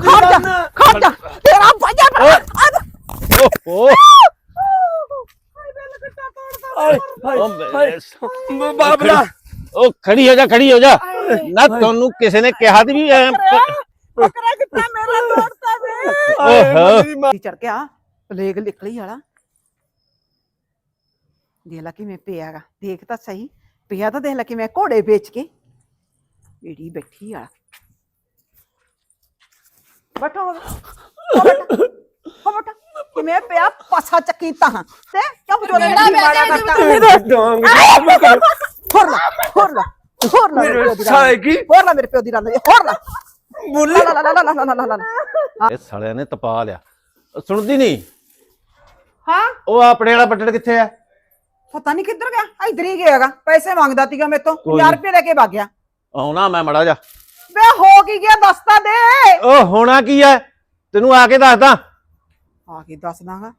ਖੜ ਜਾ ਖੜ ਜਾ ਤੇਰਾ ਵਜਾ ਓਹੋ। ਬਾਬਲਾ। ਖੜੀ ਹੋ ਜਾ ਖੜੀ ਹੋ ਜਾ। ਨਾ ਤੁਹਾਨੂੰ ਕਿਸੇ ਨੇ ਕਿਹਾ ਸੀ ਵੀ ਬੱਕਰਾ ਕਿੱਥੇ? ਮੇਰਾ ਤੋੜਤਾ ਵੇ। ਓਹੋ। ਮਾਂ। ਚੜ ਗਿਆ? ਪਲੇਗ ਨਿਕਲੀ ਵਾਲਾ। ਦੇਖ ਲਾ ਕਿਵੇਂ ਪਿਆਗਾ ਦੇਖ ਤਾਂ ਸਹੀ। ਪਿਆ ਤਾਂ ਦੇਖ ਲਾ ਕਿਵੇਂ ਘੋੜੇ ਵੇਚ ਕੇ। ਏੜੀ ਬੈਠੀ ਆ। ਬੈਠੋ ਹੋ ਬੈਠਾ। ਹੋ ਬੈਠਾ। ਪਿਆ? ਪਾਸਾ ਚੱਕੀ ਤਾਂ ਤੇ ਕਿਉਂ ਜੋਰੇ ਨੇ ਮਾਰਾ ਕਰਤਾ? ਮੇਰਾ ਡਾਂਗ ਹੋਰ ਲਾ ਹੋਰ ਲਾ ਹੋਰ ਲਾ ਮੇਰੇ ਸਾਏ ਕੀ? ਹੋਰ ਲਾ ਮੇਰੇ ਪਿਓ ਦੀ ਰੰਨ ਹੋਰ ਲਾ। ਬੁੱਲ। ਲਾ ਲਾ ਲਾ ਲਾ ਲਾ ਲਾ ਇਹ ਸਾਲਿਆਂ ਨੇ ਤਪਾ ਲਿਆ। ਸੁਣਦੀ ਨਹੀਂ? ਹਾਂ? ਉਹ ਆਪਣੇ ਵਾਲਾ ਬੱਟੜ ਕਿੱਥੇ ਆ? ਪਤਾ ਨਹੀਂ ਕਿੱਧਰ ਗਿਆ। ਇਧਰ ਹੀ ਗਿਆਗਾ। ਪੈਸੇ ਮੰਗਦਾ ਤੀਗਾ ਮੇਰੇ ਤੋਂ। 50 ਰੁਪਏ ਲੈ ਕੇ ਭੱਗ ਗਿਆ। ਆਉਣਾ ਮੈਂ ਮੜਾ ਜਾ ਵੇ ਹੋ ਕੀ ਗਿਆ ਦੱਸ ਤਾਂ ਦੇ। ਉਹ ਹੋਣਾ ਕੀ ਐ? ਤੈਨੂੰ ਆ ਕੇ ਦੱਸਦਾ। ਆ ਕੇ ਦੱਸ ਦਾਂਗਾ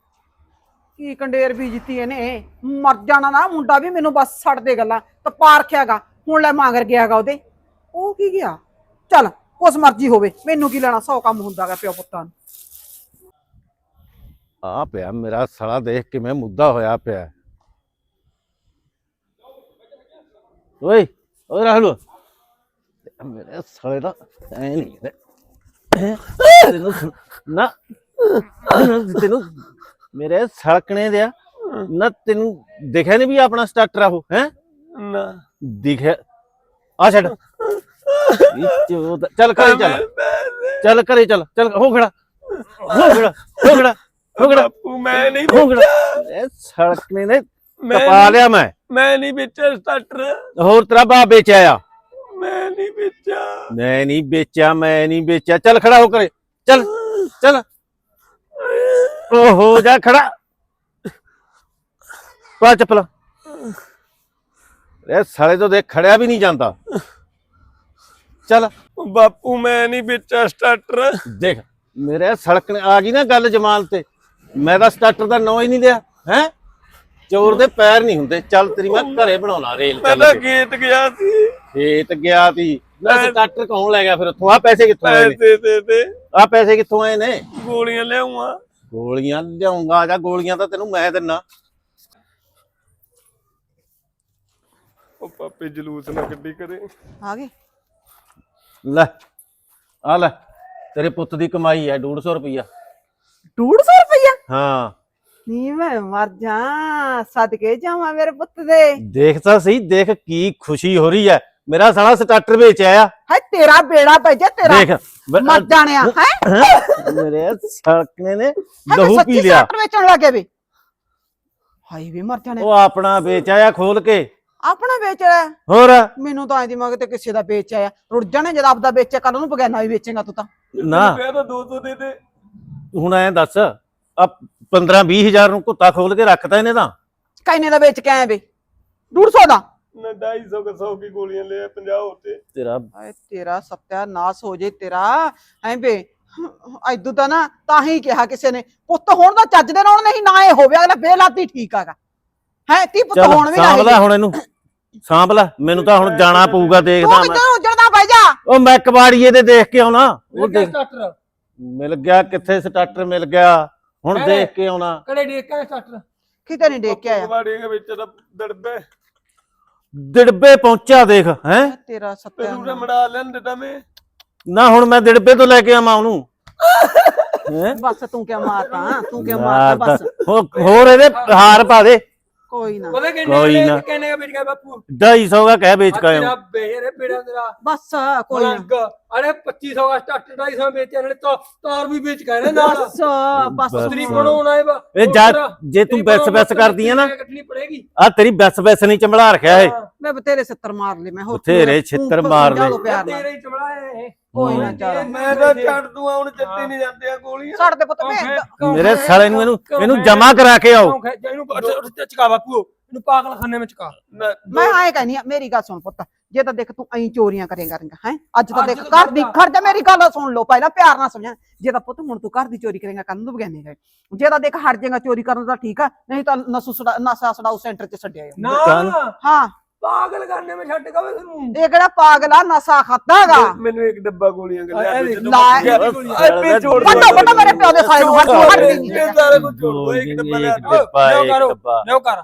ਕੀ ਕੰਡੇਰ ਬੀਜਤੀ ਇਹਨੇ? ਮਰ ਜਾਣਾ ਨਾ ਮੁੰਡਾ ਵੀ ਮੈਨੂੰ ਬਸ ਛੱਡ ਦੇ ਗੱਲਾਂ ਤਾਂ ਪਾਰਖਿਆਗਾ ਹੁਣ ਲੈ ਮੰਗਰ ਗਿਆਗਾ ਉਹਦੇ। ਉਹ ਕੀ ਗਿਆ? ਚੱਲ ਕੁਛ ਮਰਜ਼ੀ ਹੋਵੇ ਮੈਨੂੰ ਕੀ ਲੈਣਾ ਸੌ ਕੰਮ ਹੁੰਦਾਗਾ ਪਿਓ ਪੁੱਤਾਂ ਨੂੰ। ਆ ਪਿਆ ਮੇਰਾ ਸਾਲਾ ਦੇਖ ਕਿਵੇਂ ਮੁੱਦਾ ਹੋਇਆ ਪਿਆ। ਓਏ ਓਏ ਰਾਹੁਲ। ਮੇਰੇ ਸਾਲੇ ਦਾ ਐ ਨਹੀਂ ਹੈ ਤੈਨੂੰ ਸੁਣ- ਨਾ ਤੈਨੂੰ ਮੇਰੇ ਸੜਕਣੇ ਦਿਆ ਨਾ ਤੈਨੂੰ ਦਿਖਿਆ ਨਹੀਂ ਵੀ ਆਪਣਾ ਸਟਾਰਟਰ ਆ ਉਹ ਹੈ? ਨਾ। ਦਿਖਿਆ ਆ ਛੱਡ। ਚੱਲ ਘਰੇ ਚੱਲ। ਚੱਲ ਘਰੇ ਚੱਲ ਚੱਲ ਹੋ ਖੜਾ। ਹੋ ਖੜਾ ਹੋ ਖੜਾ ਹੋ ਖੜਾ। ਮੈਂ ਨਹੀਂ ਹੋ ਖੜਾ। ਇਹ ਸੜਕਣੇ ਨੇ ਟਪਾ ਲਿਆ ਮੈਂ। ਮੈਂ ਨਹੀਂ ਵੇਚਿਆ ਸਟਾਰਟਰ ਹੋਰ ਤੇਰਾ ਬਾਪ ਵੇਚਿਆ ਆ। ਮੈਂ ਨਹੀਂ ਵੇਚਿਆ। ਮੈਂ ਨਹੀਂ ਵੇਚਿਆ ਮੈਂ ਨਹੀਂ ਵੇਚਿਆ। ਚੱਲ ਖੜਾ ਹੋ ਕਰੇ ਚੱਲ ਚੱਲ। ਓ ਹੋ ਜਾ ਖੜਾ। ਪਾ ਚੱਪਲਾ। ਇਹ ਸਾਲੇ ਤੋਂ ਦੇਖ ਖੜਿਆ ਵੀ ਨਹੀਂ ਜਾਂਦਾ। ਚੱਲ। ਬਾਪੂ ਮੈਂ ਨਹੀਂ ਵੇਚਿਆ ਸਟਾਰਟਰ ਦੇਖ ਮੇਰੇ ਸੜਕ ਆ ਗਈ ਨਾ ਗੱਲ ਜਮਾਲ ਤੇ। ਮੈਂ ਤਾਂ ਸਟਾਰਟਰ ਦਾ ਨਾਂ ਹੀ ਨਹੀਂ ਲਿਆ ਹੈ? ਚੋਰ ਦੇ ਪੈਰ ਨਹੀਂ ਹੁੰਦੇ। ਚੱਲ ਤੇਰੀ ਮੈਂ ਘਰੇ ਬਣਾਉਣਾ ਰੇਲ ਮੈਂ ਚੱਲ ਤਾਂ। ਕੇ। ਗੇਟ ਗਿਆ ਸੀ। ਖੇਤ ਗਿਆ ਸੀ। ਨਾ ਮੈਂ- ਸਟਾਰਟਰ ਕੌਣ ਲੈ ਗਿਆ ਫਿਰ ਉੱਥੋਂ? ਆ ਪੈਸੇ ਕਿੱਥੋਂ ਆਏ ਨੇ? ਪੈਸੇ ਦੇ ਦੇ। ਆ ਪੈਸੇ ਕਿੱਥੋਂ ਆਏ ਨੇ? ਗੋਲੀਆਂ ਲਿਆਉਂਗਾ। ਗੋਲੀਆਂ ਲਿਆਉਂਗਾ। ਜਾਂ ਗੋਲੀਆਂ ਤਾਂ ਤੈਨੂੰ ਮੈਂ ਦਿੰਨਾ। ਉਹ ਪਾਪੇ ਜਲੂਸ ਨਾ ਗੱਡੀ ਕਰੇ। ਆ ਗਏ। ਲੈ ਆ ਲੈ ਤੇਰੇ ਪੁੱਤ ਦੀ ਕਮਾਈ ਹੈ 150 ਰੁਪਈਆ। 150 ਰੁਪਇਆ ਹਾਂ। ਨੀ ਮੈਂ ਮਰ ਜਾ ਸਦਕੇ ਜਾਵਾਂ ਮੇਰੇ ਪੁੱਤ ਦੇ। ਦੇਖ ਤਾਂ ਸਹੀ ਦੇਖ ਕੀ ਖੁਸ਼ੀ ਹੋ ਰਹੀ ਹੈ। ਮੇਰਾ ਸਾਲਾ ਸਟਾਰਟਰ ਵੇਚਿਆ ਆ ਹੈ ਤੇਰਾ ਬੇੜਾ ਭੇਜੇ ਤੇਰਾ ਦੇਖ ਬ- ਮਰ ਜਾਣਿਆ ਹੈ? ਮੇਰੇ ਸੜਕਨੇ ਨੇ ਲਹੂ ਪੀ ਲਿਆ। ਸੱਟਰ ਵੇਚਣ ਲੱਗੇ ਵੇ। ਹਾਈ ਵੀ ਮਰ ਜਾਣੇ ਉਹ ਆਪਣਾ ਵੇਚਿਆ ਆ ਖੋਲ ਕੇ। ਆਪਣਾ ਵੇਚ ਰਿਹਾ ਹੋਰ? ਮੈਨੂੰ ਤਾਂ ਐਂ ਦਿਮਾਗ ਤੇ ਕਿਸੇ ਦਾ ਵੇਚ ਆਇਆ। ਰੁੜ ਜਾਣੇ ਜਦ ਆਪਦਾ ਵੇਚਿਆ ਕੱਲ ਨੂੰ ਬਗੈਨਾ ਵੀ ਵੇਚੇਗਾ ਤੂੰ ਤਾਂ। ਨਾ। ਪਿਆ ਤਾਂ 200 ਦੇ ਦੇ ਹੁਣ ਐ ਦੱਸ ਆ 15 20 ਹਜ਼ਾਰ ਨੂੰ ਕੁੱਤਾ ਖੋਲ ਕੇ ਰੱਖਤਾ ਇਹਨੇ ਤਾਂ। ਕਾਇਨੇ ਦਾ ਵੇਚ ਕੇ ਆਏ ਵੇ 150 ਦਾ? ਨਾ 250 ਕ 100 ਕੀ ਗੋਲੀਆਂ ਲਿਆ 50 ਉੱਤੇ ਤੇਰਾ ਹਾਏ ਤੇਰਾ ਸਤਿਆਨਾਸ਼ ਹੋ ਜੇ ਤੇਰਾ। ਐਂ ਵੇ ਐਦੂ ਤਾਂ ਨਾ ਤਾਂ ਹੀ ਕਿਹਾ ਕਿਸੇ ਨੇ ਪੁੱਤ ਹੋਣ ਦਾ ਚੱਜ ਦੇ ਨਾਲ ਨਹੀਂ ਨਾ ਇਹ ਹੋਵੇ ਅਗਲਾ ਬੇਲਾਤੀ ਠੀਕ ਆਗਾ ਹੈ ਤੀ ਪੁੱਤ ਚੱਲ ਹੋਣ ਵੀ ਨਾ ਸਾਂਭ ਲੈ। ਹੁਣ ਇਹਨੂੰ ਸਾਂਭ ਲੈ ਮੈਨੂੰ ਤਾਂ ਹੁਣ ਜਾਣਾ ਪਊਗਾ ਤੂੰ ਦੇਖਦਾ ਮੈਂ। ਕਿੱਧਰ ਉੱਜੜਦਾ ਬਹਿ ਜਾ। ਉਹ ਮੈਂ ਕਬਾੜੀਏ ਦੇ ਦੇਖ ਕੇ ਆਉਣਾ। ਉਹ ਦੇਖ। ਸਟਾਰਟਰ। ਮਿਲ ਗਿਆ ਕਿੱਥੇ ਸਟਾਰਟਰ ਮਿਲ ਗਿਆ? ਹੁਣ ਕਿਹੜੇ? ਦੇਖ ਕੇ ਆਉਣਾ। ਕੜੇ ਦੇਖ ਕੇ ਸਟਾਰਟਰ ਕਿਤੇ ਨਹੀਂ ਦੇਖ ਕੇ ਆਇਆ ਦੇ ਵਿੱਚ ਤਾਂ ਦੜਬੇ। ਦਿੜਬੇ ਪਹੁੰਚਿਆ ਦੇਖ ਹੈ? ਤੇਰਾ ਤੈਨੂੰ ਤਾਂ ਮੜਾ ਲੈਂਦੇ ਤਾਂ ਮੈਂ। ਨਾ ਹੁਣ ਮੈਂ ਦਿੜਬੇ ਤੋਂ ਲੈ ਕੇ ਆਵਾਂ ਉਹਨੂੰ। ਹੈਂ? ਬਸ ਤੂੰ ਕਿਆ ਮਾਰਦਾ ਤੂੰ ਕਿਆ ਮਾਰਦਾ। ਮਾਰਦਾ। ਬਸ। ਹੋ- ਹੋਰ ਇਹਦੇ ਹਾਰ ਪਾ ਦੇ। ਕੋਈ ਨਾ। ਉਹਦੇ ਕੋਈ ਨਾ। ਕਿੰਨੇ ਵੇਚ ਗਿਆ ਬਾਪੂ 250 ਦਾ ਕਹਿ ਵੇਚ ਕੇ ਤੇਰਾ ਆਇਆ ਬੇਰੇ ਬੇੜਾ ਤੇਰਾ। ਬਸ ਕੋਈ ਨਾ। ਅਰੇ 2500 ਦਾ ਸਟਾਰਟਰ 250 ਵੇਚਿਆ ਨਾਲੇ ਤਾਂ ਤਾਰ ਵੀ ਵੇਚ ਗਏ ਨੇ ਨਾਲ। ਬਸ ਬਸ ਬਸ। ਤੇਰੀ ਬਣਾਉਣਾ ਹੈ ਬਾ ਇਹ ਜਾ ਜੇ ਤੂੰ ਬੈਸ ਬੈਸ ਕਰਦੀ ਆ ਨਾ। ਕੱਟਣੀ ਪੜੇਗੀ। ਆ ਤੇਰੀ ਬੈਸ ਬੈਸ ਨਹੀਂ ਚੰਬਲਾ ਰੱਖਿਆ ਇਹ। ਮੈਂ ਬਥੇਰੇ ਛੱਤਰ ਮਾਰ ਲਏ ਮੈਂ ਹੋਰ ਬਥੇਰੇ ਤੂੰ ਮਾਰ ਲਏ। ਲਓ ਪਿਆਰ ਨਾਲ। ਤੇਰੇ ਹੀ ਚਮੜਾ ਇਹ। ਕੋਈ ਨਾ ਚੱਲ। ਮੈਂ ਤਾਂ ਛੱਡ ਦੂੰ ਹੁਣ ਚੱਤੇ ਨਹੀਂ ਜਾਂਦੇ ਆ ਗੋਲੀਆਂ। ਛੱਡ ਦੇ ਪੁੱਤ ਮੈਂ ਮੇਰੇ ਸਾਲੇ ਨੂੰ ਇਹਨੂੰ ਇਹਨੂੰ ਜਮਾ ਕਰਾ ਕੇ ਆਓ। ਇਹਨੂੰ ਉੱਥੇ ਚਕਾ ਬਾਪੂ ਇਹਨੂੰ ਪਾਗਲਖਾਨੇ ਵਿੱਚ ਚਕਾ ਮੈਂ ਆਏ ਕਹਿੰਦੀ ਆ ਮੇਰੀ ਗੱਲ ਸੁਣ ਪੁੱਤ ਜੇ ਤਾਂ ਦੇਖ ਤੂੰ ਐਂ ਚੋਰੀਆਂ ਕਰੇਗਾ ਕਰੇਗਾ ਹੈ? ਅੱਜ ਤਾਂ ਦੇਖ ਘਰ ਦੀ ਕਰਦਾ। ਘਰ ਜਾ ਮੇਰੀ ਗੱਲ ਸੁਣ ਲਓ ਪਹਿਲਾਂ ਪਿਆਰ ਨਾਲ ਸਮਝਾ ਜੇ। ਤਾਂ ਪੁੱਤ ਹੁਣ ਤੂੰ ਘਰ ਦੀ ਚੋਰੀ ਕਰੇਗਾ ਕੱਲ ਨੂੰ ਬਗਾਨੇ ਗਏ। ਜੇ ਤਾਂ ਦੇਖ ਹਟ ਜਾਏਗਾ ਚੋਰੀ ਕਰਨ ਦਾ ਠੀਕ ਆ ਨਹੀਂ ਤਾਂ ਨਸੂ ਨਸਾ ਛਡਾਊ ਸੈਂਟਰ ਚ ਛੱਡਿਆ ਨਾ। ਕੰਨ- ਹਾਂ। ਪਾਗਲ ਕਰਨੇ ਮੈਂ ਛੱਡ ਕਵੇ ਤੈਨੂੰ ਇਹ ਕਿਹੜਾ ਪਾਗਲ ਆ ਨਸ਼ਾ ਖਾਦਾ ਹੈਗਾ ਮੈਨੂੰ ਇੱਕ ਡੱਬਾ ਗੋਲੀਆਂ ਇਹ ਗੱਲਾਂ ਦੇਖ, ਵਿੱਚ ਲੈ। ਐਪੀ ਦੋ। ਵੱਡੋ ਵੱਡੋ ਮੇਰੇ ਪਿਓ ਦੇ ਸਾਈਡ ਨੂੰ ਹੱਥ ਹੱਥ ਇਹ ਸਾਰਾ ਕੁਝ ਛੋੜ ਦੋ ਇੱਕ ਡੱਬਾ। ਡੱਬਾ ਲਿਓ ਕਰੋ ਲਿਓ ਕਰ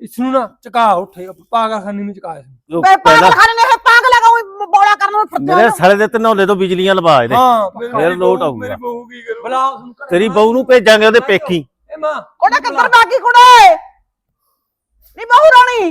ਇਸ ਨੂੰ ਨਾ ਚਕਾ ਉੱਠੇ ਪਾਗਲ ਖਾਨੇ ਨੂੰ ਚਕਾ ਇਸ ਨੂੰ। ਉਹ ਬੇ ਪਹਿਲਾਂ ਪਾਗਲ ਖਾਨੇ ਨੇ ਇਹ ਪਾਗਲ ਉਹ ਬੋਲਾ ਕਰਨ ਨੂੰ ਫਿਰਦੇ ਮੇਰੇ ਸਾਲੇ ਦੇ ਧਨੌਲੇ ਤੋਂ ਬਿਜਲੀਆਂ ਲਵਾ ਇਹਦੇ ਹਾਂ ਫਿਰ ਲੋਟ ਆਊਗਾ। ਮੇਰੀ ਬਹੂ ਕੀ ਕਰੂ ਬੁਲਾ ਉਸ ਨੂੰ ਘਰੇ ਤੇਰੀ। ਬਹੂ ਨੂੰ ਭੇਜਾਂਗੇ ਉਹਦੇ ਪੇਕੀ ਇਹ ਮਾਂ ਕੋੜਾ ਕਿੱਧਰ ਬਾਗੀ ਕੁੜੇ ਨੀ ਬਹੂ ਰਾਣੀ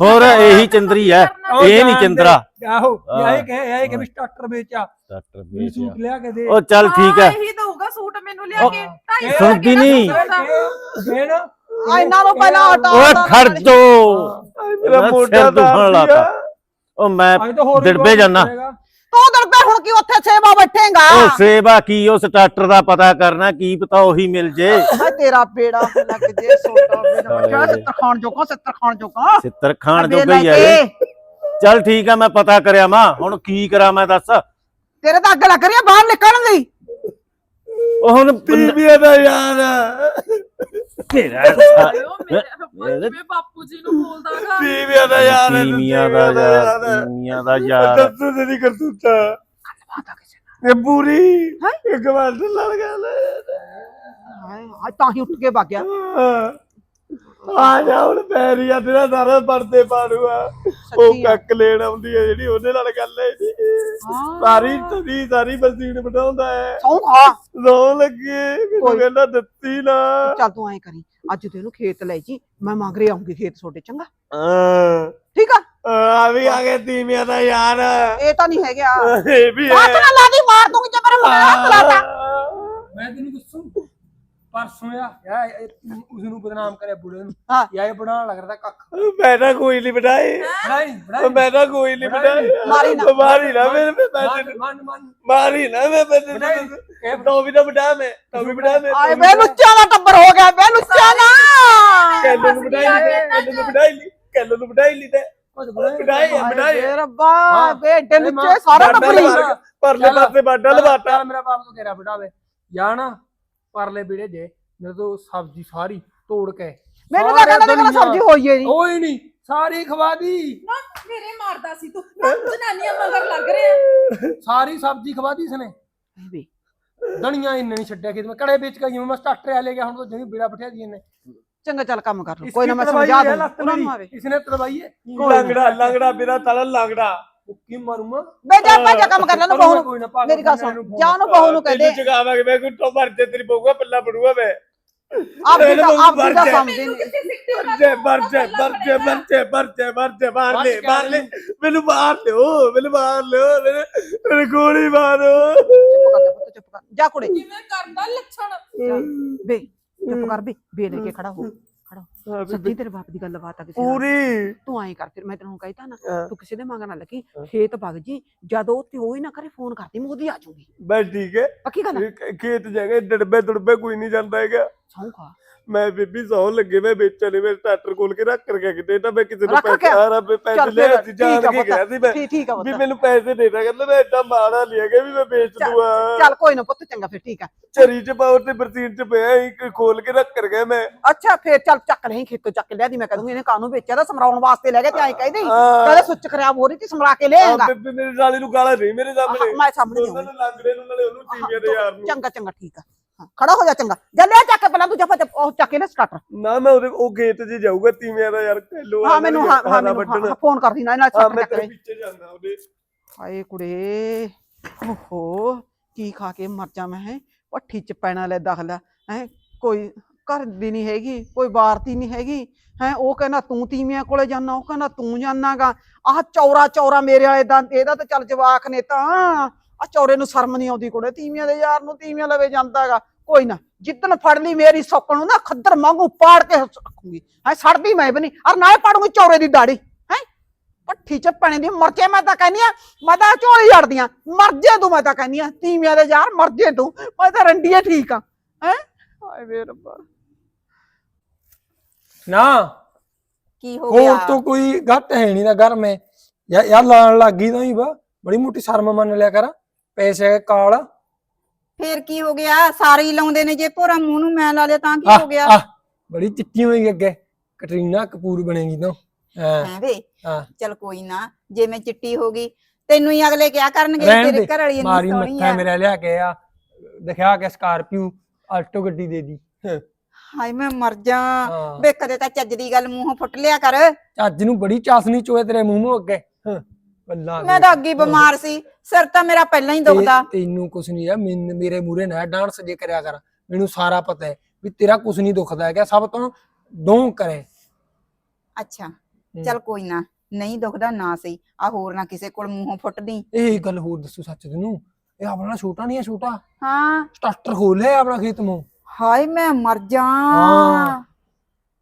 ਹੋਰ ਇਹੀ ਚੰਦਰੀ ਹੈ ਇਹ ਨਹੀਂ। ਚੰਦਰਾ। ਆਹੋ। ਇਹ ਕਹੇ ਇਹ ਕਿ ਵੀ ਸਟਾਰਟਰ ਵੇਚਿਆ। ਡਾਕਟਰ ਵੀ ਸੂਟ ਲਿਆ ਕੇ ਦੇ। ਉਹ ਚੱਲ ਠੀਕ ਹੈ। ਹਾਂ, ਇਹੀ ਦਊਗਾ ਸੂਟ ਮੈਨੂੰ ਲਿਆ ਕੇ। ਉਹ- 250 ਸੁਣਦੀ ਨਹੀਂ। ਆ। ਇਹਨਾਂ ਨੂੰ ਪਹਿਲਾਂ ਹਟਾ ਓਏ ਖੜ ਆਏ ਮੇਰਾ ਮੋਢਾ ਦੁਖਣ। ਆ। ਉਹ ਮੈਂ ਅੱਜ ਤਾਂ ਹੋਰ ਵੀ ਦਿੜਬੇ ਬਹੁਤ ਜਾਨਾ। ਕਰੇਗਾ। ਤੂੰ ਦਰਬੇ ਹੁਣ ਕੀ ਉੱਥੇ ਸੇਵਾ ਬੈਠੇਗਾ ਉਹ ਸੇਵਾ ਕੀ ਉਹ ਸਟਾਰਟਰ ਦਾ ਪਤਾ ਕਰਨਾ ਕੀ ਪਤਾ ਉਹੀ ਮਿਲ ਜੇ ਮੈਂ ਤੇਰਾ ਬੇੜਾ ਲੱਗ ਜੇ ਸੋਟਾ ਬੇੜਾ ਕਿਹੜਾ ਸਿੱਤਰ ਖਾਣ ਜੋਗਾ ਸਿੱਤਰ ਖਾਣ ਜੋਗਾ ਸਿੱਤਰ ਖਾਣ ਅੱਬੇ ਜੋਗਾ ਹੀ ਲੈ ਹੈ ਇਹ। ਕੇ। ਚੱਲ ਠੀਕ ਹੈ ਮੈਂ ਪਤਾ ਕਰਿਆ ਮਾਂ ਹੁਣ ਕੀ ਕਰਾਂ ਮੈਂ ਦੱਸ ਤੇਰੇ ਤਾਂ ਅੱਗ ਲੱਗ ਰਹੀ ਆ ਬਾਹਰ ਨਿਕਲਣ ਦੀ ਉਹ ਹੁਣ ਤੀਵੀਆਂ ਦਾ ਯਾਰ। ਤੇਰਾ ਆਇਓ ਮੇਰੇ ਰੱਬਾ ਇਹਦੇ- ਜਿਵੇਂ ਬਾਪੂ ਜੀ ਨੂੰ ਬੋਲਦਾਗਾ ਤੀਵੀਆਂ ਦਾ ਯਾਰ ਤੀਵੀਆਂ ਦਾ ਯਾਰ ਤੀਵੀਆਂ ਦਾ ਯਾਰ। ਦੱਸੋ ਤੇਰੀ ਕਰਤੂਤਾ। ਇਹ ਪੂਰੀ ਇੱਕ ਵਾਰ ਤੋਂ ਲੜ ਗਿਆ ਹਾਏ ਹਾਏ ਤਾਂ ਹੀ ਉੱਠ ਕੇ ਵਗ ਗਿਆ। ਆ ਜਾ ਹੁਣ ਪੈਰੀ ਆ ਤੇਰਾ ਸਾਰਾ ਪਰਦੇ ਪਾੜੂਆ ਉਹ ਸੱਚੀ ਆ। ਕੱਕ ਲੈਣ ਆਉਂਦੀ ਹੈ ਜਿਹੜੀ ਉਹਦੇ ਨਾਲ ਗੱਲ ਹੈ ਹਾਂ। ਸਾਰੀ ਤਦੀ ਸਾਰੀ ਮਸ਼ੀਨ ਬਣਾਉਂਦਾ ਹੈ। ਸੌਂ ਖਾ। ਰੋ ਲੱਗੇ ਮੈਨੂੰ ਕੋਈ- ਕਹਿੰਦਾ ਦਿੱਤੀ ਨਾ। ਚੱਲ ਤੂੰ ਐਂ ਕਰੀ ਅੱਜ ਤੇ ਇਹਨੂੰ ਖੇਤ ਲੈ ਜੀ ਮੈਂ ਮੰਗ ਰਿਹਾ ਆਉਂਗੀ ਖੇਤ ਛੋਟੇ ਚੰਗਾ? ਹਾਂ। ਠੀਕ ਆ? ਆ ਵੀ ਆ ਗਏ ਤੀਵੀਆਂ ਦਾ ਯਾਰ। ਇਹ ਤਾਂ ਨਹੀਂ ਹੈਗਾ ਇਹ ਵੀ ਹੱਥ ਹੈ। ਨਾਲ ਲਾ ਦੀ ਮਾਰ ਦੂੰਗੀ ਜੇ ਮੇਰੇ ਮੁੰਡੇ ਨੂੰ ਹੱਥ ਲਾਤਾ। ਮੈਂ ਤੈਨੂੰ ਦੱਸੂ ਪਰਸੋਂ ਆ ਯਾ ਉਸ ਨੂੰ ਬਦਨਾਮ ਕਰਿਆ ਬੁੜੇ ਨੂੰ। ਹਾਂ। ਯਾ ਇਹ ਬਣਾ ਲੱਗ ਰਿਹਾ ਕੱਖ। ਮੈਂ ਤਾਂ ਕੋਈ ਨਹੀਂ ਬਿਠਾਈ ਨਹੀਂ ਬਣਾਈ। ਮੈਂ ਤਾਂ ਕੋਈ ਨਹੀਂ ਬਿਠਾਈ ਮਾਰੀ ਨਾ। ਮਾਰੀ ਨਾ ਮੇਰੇ ਮੈਂ ਮਨ ਮਨ ਮਨ। ਮਾਰੀ ਨਾ ਮੈਂ। ਮੈਂ ਤਾਂ ਵੀ ਨਾ ਬਿਠਾ ਮੈਂ ਤਾਂ ਵੀ ਬਿਠਾ ਮੈਂ ਆਏ ਬੇ ਲੁੱਚਿਆਂ ਦਾ ਟੱਬਰ ਹੋ ਗਿਆ ਬੇ ਲੁੱਚਿਆਂ ਦਾ। ਕੈਲੋ ਨੂੰ ਲਈ ਕੈਲੋ ਨੂੰ ਬਿਠਾਈ ਲਈ ਕੈਲੋ ਨੂੰ ਬਿਠਾਈ ਲਈ ਤੇ। ਕੁਝ ਬਣਾਈ ਬਿਠਾਈ ਹੈ, ਬਿਠਾਈ ਬੇ ਰੱਬਾ। ਬੇ ਏਡੇ ਮਾਂ, ਲੁੱਚੇ ਸਾਰਾ ਟੱਬਰ ਹੀ। ਲਵਾ ਪਰਲੇ। ਪਾਸੇ ਬਾਡਾ ਲਵਾਤਾ। ਮੇਰਾ ਬਾਪ ਤੋਂ ਤੇਰਾ ਬਿਠਾਵੇ ਜਾਂ ਨਾ ਪਰਲੇ ਵੀੜੇ ਜੇ ਮੇਰੇ ਤੋਂ ਸਬਜ਼ੀ ਸਾਰੀ ਤੋੜ ਕੇ। ਮੈਨੂੰ ਤਾਂ ਕਹਿੰਦਾ ਕਹਿੰਦਾ ਸਬਜ਼ੀ ਹੋਈ ਹੈ ਜੀ। ਕੋਈ ਨਹੀਂ ਸਾਰੀ ਖਵਾ ਦੀ। ਨਾ ਮੇਰੇ ਮਾਰਦਾ ਸੀ ਤੂੰ। ਨਾ ਜਨਾਨੀਆਂ ਮਗਰ ਲੱਗ ਰਿਹਾ ਸਾਰੀ ਸਬਜ਼ੀ ਖਵਾ ਦੀ ਇਸਨੇ। ਬੇ ਦਣੀਆਂ ਇਹਨੇ ਨਹੀਂ ਛੱਡਿਆ ਕਿ ਮੈਂ ਕੜੇ ਵੇਚ ਕੇ ਜਿਵੇਂ ਮੈਂ ਸਟਾਰਟਰ ਆ ਲੈ ਗਿਆ ਹੁਣ ਤਾਂ ਜਿਵੇਂ ਬੀੜਾ ਬਿਠਾ ਦੀ ਇਹਨੇ। ਚੰਗਾ ਚੱਲ ਕੰਮ ਕਰ ਇਸकी ਕੋਈ ਨਾ ਮੈਂ ਸਮਝਾ ਦੂੰ ਉਹਨਾਂ ਨੂੰ। ਆਵੇ। ਇਸਨੇ ਲੰਗੜਾ ਲੰਗੜਾ ਮੇਰਾ ਤਲਾ ਲੰਗੜਾ। ਕੀ ਮਾਰੂੰਗਾ? ਬੇ ਜਾ ਭਾਜਾ ਕੰਮ ਕਰ ਲੈ ਨੂੰ ਬਹੂ ਨੂੰ ਕੋਈ ਨਾ ਪਾਗਲ ਮੇਰੀ ਗੱਲ ਕਰਨਾ ਸੁਣ ਇਹਨੂੰ ਜਾ ਉਹਨੂੰ ਬਹੂ ਨੂੰ ਕਹਦੇ ਤੈਨੂੰ ਜਗਾਵਾਂਗੇ ਮੈਂ ਕੋਈ ਤੋਂ ਮਰ ਜੇ ਤੇਰੀ ਬਹੂਗਾ ਪੱਲਾ ਪੜੂਗਾ ਮੈਂ। ਆਪ ਜੀ ਇਹਨੂੰ ਦਾ ਆਪ ਮਰ ਜੀ ਦਾ ਜਾ। ਸਮਝਦੇ ਮੈਨੂੰ ਨਹੀਂ। ਕਿੱਥੇ ਸਿੱਟੇ ਮਰ ਜੇ ਮਰ ਜੇ ਮਰ ਜੇ ਮਰ ਜੇ ਮਰ ਜੇ ਮਰ ਜੇ ਮਾਰ ਲੈ ਮਾਰ ਲੈ। ਮੈਨੂੰ ਮਾਰ ਲਿਓ ਮੈਨੂੰ ਮਾਰ ਲਿਓ ਮੇਰੇ ਮੇਰੇ ਗੋਲੀ ਮਾਰੋ। ਚੁੱਪ ਕਰ ਜਾ ਪੁੱਤ ਚੁੱਪ ਕਰ। ਜਾ ਕੁੜੇ। ਕਿਵੇਂ ਕਰਦਾ ਲੱਛਣ। ਬੇ ਚੁੱਪ ਕਰ ਬੇ ਬੇ ਲੈ ਕੇ ਖੜਾ ਹੋ। ਸੱਚੀ ਤੇਰੇ ਬਾਪ ਦੀ ਗੱਲ ਬਾਤ ਆ ਕਿਸੇ ਨਾਲ। ਪੂਰੀ। ਤੂੰ ਐਂ ਕਰ ਫਿਰ ਮੈਂ ਤੈਨੂੰ ਕਹਿਤਾ ਨਾ ਹਾਂ। ਤੂੰ ਕਿਸੇ ਦੇ ਮੰਗ ਨਾ ਲੱਗੀ ਖੇਤ ਵਗ ਜੀ ਜਦੋਂ ਤੇ ਉਹ ਹੀ ਨਾ ਕਰੇ ਫੋਨ ਕਰਦੀ ਮੈਂ ਉਹਦੀ ਆ ਜਾਊਗੀ। ਬਸ ਠੀਕ ਹੈ। ਪੱਕੀ ਗੱਲ ਆ? ਇਹ ਖੇਤ ਜਗ੍ਹਾ ਡੜਬੇ ਦੁੜਬੇ ਕੋਈ ਨਹੀਂ ਜਾਂਦਾ ਹੈਗਾ। ਸਹੁੰ ਖਾ ਮੈਂ ਬੀਬੀ ਸੌ ਲੱਗੇ ਮੈਂ ਵੇਚਣ ਲਈ ਮੇਰੇ ਸਟਾਰਟਰ ਖੋਲ ਕੇ ਰੱਖ ਰਖਿਆ ਕਿਤੇ ਤਾਂ ਮੈਂ ਕਿਸੇ ਨੂੰ ਰੱਖ ਪੈਸੇ ਕੇ? ਆ ਰੱਬੇ ਪੈਸੇ ਚੱਲ ਲੈ ਫਿਰ, ਜਾਣ ਠੀਕ ਆ ਕੇ ਗਿਆ ਸੀ ਮੈਂ। ਠੀਕ ਠੀਕ ਆ ਵੀ ਪੁੱਤ ਮੈਨੂੰ ਪੈਸੇ ਦੇ ਦਾ ਕਹਿੰਦਾ ਮੈਂ ਏਡਾ ਮਾੜਾ ਲਿਆ ਗਿਆ ਵੀ ਮੈਂ ਵੇਚ ਚੱਲ- ਦੂਆ ਚੱਲ ਕੋਈ ਨਾ ਪੁੱਤ ਚੰਗਾ ਫਿਰ ਠੀਕ ਆ। ਚਰੀ ਚ ਪਾਉ ਤੇ ਬਰਸੀਨ ਚ ਪਿਆ ਇੱਕ ਖੋਲ ਕੇ ਰੱਖ ਕਰ ਗਿਆ ਮੈਂ। ਅੱਛਾ ਫਿਰ ਚੱਲ ਚੱਕ ਨਹੀਂ ਖੇਤੋਂ ਚੱਕ ਲਿਆ ਦੀ ਮੈਂ ਕਹਦੂੰਗੀ ਇਹਨੇ ਕਾਹਨੂੰ ਵੇਚਿਆ ਤਾਂ ਸਮਰਾਉਣ ਵਾਸਤੇ ਲੈ ਗਿਆ ਤੇ ਐਂ ਕਹਿੰਦੇ ਹਾਂ। ਕਹਿੰਦਾ ਸੁੱਚ ਖਰਾਬ ਹੋ ਰਹੀ ਤੇ ਸਮਰਾ ਕੇ ਲੈ ਆਏਗਾ ਬੇਬੇ ਮੇਰੇ ਸਾਲੇ ਨੂੰ ਗਾਲਾਂ ਨਹੀਂ ਮੇਰੇ ਸਾਹਮਣੇ। ਮੈਂ ਸਾਹਮਣੇ ਉਹਨਾਂ ਨੂੰ ਲੰਗੜੇ ਨੂੰ ਨਾਲੇ ਉਹਨੂੰ ਟੀਵੀਆਂ ਦੇ ਯਾਰ ਨੂੰ। ਚੰਗਾ ਚੰਗਾ ਠੀਕ ਆ। ਖੜਾ ਹੋ ਜਾ ਚੰਗਾ। ਜਾ ਲੈ ਚੱਕ ਕੇ ਪਹਿਲਾਂ ਦੂਜਾ ਫਤੇ ਉਹ ਚੱਕ ਕੇ ਨਾ ਸਟਾਰਟਰ ਨਾ ਮੈਂ ਉਹਦੇ ਉਹ ਗੇਟ 'ਚ ਜਾਊਗਾ ਤੀਵਿਆਂ ਦਾ ਯਾਰ ਕੱਲੋ ਹਾਂ ਮੈਨੂੰ ਹਾਂ ਹਾਂ ਮੈਨੂੰ ਫੋਨ ਕਰਦੀ ਨਾ ਇਹਨਾਂ ਚੱਕ ਮੈਂ ਚੱਕ ਲੈ ਪਿੱਛੇ ਜਾਂਦਾ ਉਹਦੇ। ਹਾਏ ਕੁੜੇ ਓਹੋ ਕੀ ਖਾ ਕੇ ਮਰ ਜਾ ਮੈਂ ਹੈ? ਪੱਠੀ ਚ ਪੈਣਾ ਲੈ ਦਖਲਾ ਹੈ? ਕੋਈ ਘਰ ਦੀ ਨਹੀਂ ਹੈਗੀ ਕੋਈ ਬਾਰਤੀ ਨਹੀਂ ਹੈਗੀ ਹੈ? ਉਹ ਕਹਿੰਦਾ ਤੂੰ ਤੀਵੀਆਂ ਕੋਲੇ ਜਾਣਾ ਉਹ ਕਹਿੰਦਾ ਤੂੰ ਜਾਣਾਗਾ ਆਹ ਚੌਰਾ ਚੌਰਾ ਮੇਰੇ ਵਾਲੇ ਦਾ ਇਹਦਾ ਤਾਂ ਚੱਲ ਜਵਾਕ ਨੇ ਤਾਂ। ਆ ਚੌਰੇ ਨੂੰ ਸ਼ਰਮ ਨਹੀਂ ਆਉਂਦੀ ਕੁੜੇ ਤੀਵੀਆਂ ਦੇ ਯਾਰ ਨੂੰ ਤੀਵੀਆਂ ਲਵੇ ਜਾਂਦਾਗਾ। ਕੋਈ ਨਾ ਜਿੱਦਣ ਫੜ ਲਈ ਮੇਰੀ ਸੌਕਣ ਨੂੰ ਨਾ ਖੱਦਰ ਵਾਂਗੂ ਪਾੜ ਕੇ ਰੱਖੂਗੀ। ਹੈ ਸੜਦੀ ਮੈਂ ਵੀ ਨਹੀਂ ਔਰ ਨਾਲੇ ਪਾੜੂਗੀ ਚੌਰੇ ਦੀ ਦਾੜੀ ਹੈ? ਪੱਠੀ ਚੱਪਣੇ ਦੀ ਮਰ ਜੇ ਮੈਂ ਤਾਂ ਕਹਿੰਦੀ ਆ ਮੈਂ ਤਾਂ ਝੋਲੀ ਜੜਦੀਆਂ ਮਰ ਜੇ ਤੂੰ ਮੈਂ ਤਾਂ ਕਹਿੰਦੀ ਆ ਤੀਵੀਆਂ ਦੇ ਯਾਰ ਮਰ ਜੇ ਤੂੰ ਮੈਂ ਤਾਂ ਰੰਡੀਏ ਠੀਕ ਆ ਹੈ? ਹਾਏ ਵੇ ਰੱਬਾ। ਨਾ ਕੀ ਹੋ ਗਿਆ? ਹੋਰ ਤੋਂ ਕੋਈ ਘੱਟ ਹੈ ਨਹੀਂ ਦਾ ਘਰ ਮੈਂ ਯਾ ਯਾਰ ਲਾਣ ਲੱਗ ਗਈ ਤਾਂ ਹੀ ਬਾ ਬੜੀ ਮੋਟੀ ਸ਼ਰਮ ਮੰਨ ਲਿਆ ਕਰ। ਪੈਸੇ ਕਾਲ। ਫੇਰ ਕੀ ਹੋ ਗਿਆ? ਸਾਰੇ ਹੀ ਲਾਉਂਦੇ ਨੇ ਜੇ ਭੋਰਾ ਮੂੰਹ ਨੂੰ ਮੈਂ ਲਾ ਲਿਆ ਤਾਂ ਕੀ ਹੋ ਗਿਆ? ਆਹ, ਬੜੀ ਚਿੱਟੀ ਹੋਈ ਅੱਗੇ। ਕਟਰੀਨਾ ਕਪੂਰ ਬਣੇਗੀ ਤਾਂ। ਹਾਂ ਹੈ ਵੇ? ਹਾਂ। ਚਲ ਕੋਈ ਨਾ ਜੇ ਮੈਂ ਚਿੱਟੀ ਹੋ ਗਈ ਤੈਨੂੰ ਹੀ ਅਗਲੇ ਕਿਆ ਕਰਨਗੇ? ਰਹਿਣ ਤੇਰੇ ਦੇ। ਘਰ ਵਾਲੀ ਇੰਨੀ ਮਾਰੀ ਸੋਹਣੀ ਮੱਥਾ ਆ। ਮੇਰਾ ਲਿਆ ਕੇ ਆ ਦਿਖਾ ਕੇ ਸਕਾਰਪੀਓ ਆਲਟੋ ਗੱਡੀ ਦੇ ਦੀ। ਹਾਏ ਮੈਂ ਮਰ ਜਾ। ਹਾਂ। ਵੇ ਕਦੇ ਤਾਂ ਚੱਜ ਦੀ ਗੱਲ ਮੂੰਹੋਂ ਫੁੱਟ ਲਿਆ ਕਰ। ਚੱਜ ਨੂੰ ਬੜੀ ਚਾਸਨੀ ਚੋਏ ਤੇਰੇ ਮੂੰਹ ਨੂੰ ਅੱਗੇ। ਹਾਂ, ਬੱਲਾ ਮੈਂ ਤਾਂ ਅੱਗੇ ਹੀ ਬਿਮਾਰ ਸੀ ਸਿਰ ਤਾਂ ਮੇਰਾ ਪਹਿਲਾਂ ਹੀ ਦੁਖਦਾ। ਤੈਨੂੰ ਕੁਛ ਨਹੀਂ ਆ ਮੈਨ- ਮੇਰੇ ਮੂਰੇ ਨਾ ਡਾਂਸ ਜੇ ਕਰਿਆ ਕਰ ਮੈਨੂੰ ਸਾਰਾ ਪਤਾ ਹੈ ਵੀ ਤੇਰਾ ਕੁਛ ਨਹੀਂ ਦੁਖਦਾ ਹੈਗਾ ਸਭ ਤੋਂ ਡੋਂ ਕਰੇ। ਅੱਛਾ ਚਲ ਕੋਈ ਨਾ ਨਹੀਂ ਦੁਖਦਾ ਨਾ ਸਹੀ ਆ ਹੋਰ ਨਾ ਕਿਸੇ ਕੋਲ ਮੂੰਹੋਂ ਫੁੱਟਦੀ। ਇਹ ਗੱਲ ਹੋਰ ਦੱਸੋ ਸੱਚ ਤੈਨੂੰ ਇਹ ਆਪਣਾ ਛੋਟਾ ਨਹੀਂ ਹੈ ਛੋਟਾ? ਹਾਂ। ਸਟਾਰਟਰ ਖੋਲ ਲਿਆ ਆਪਣਾ ਖੇਤ ਮੋਂ ਹਾਏ ਮੈਂ ਮਰ ਜਾ ਹਾਂ।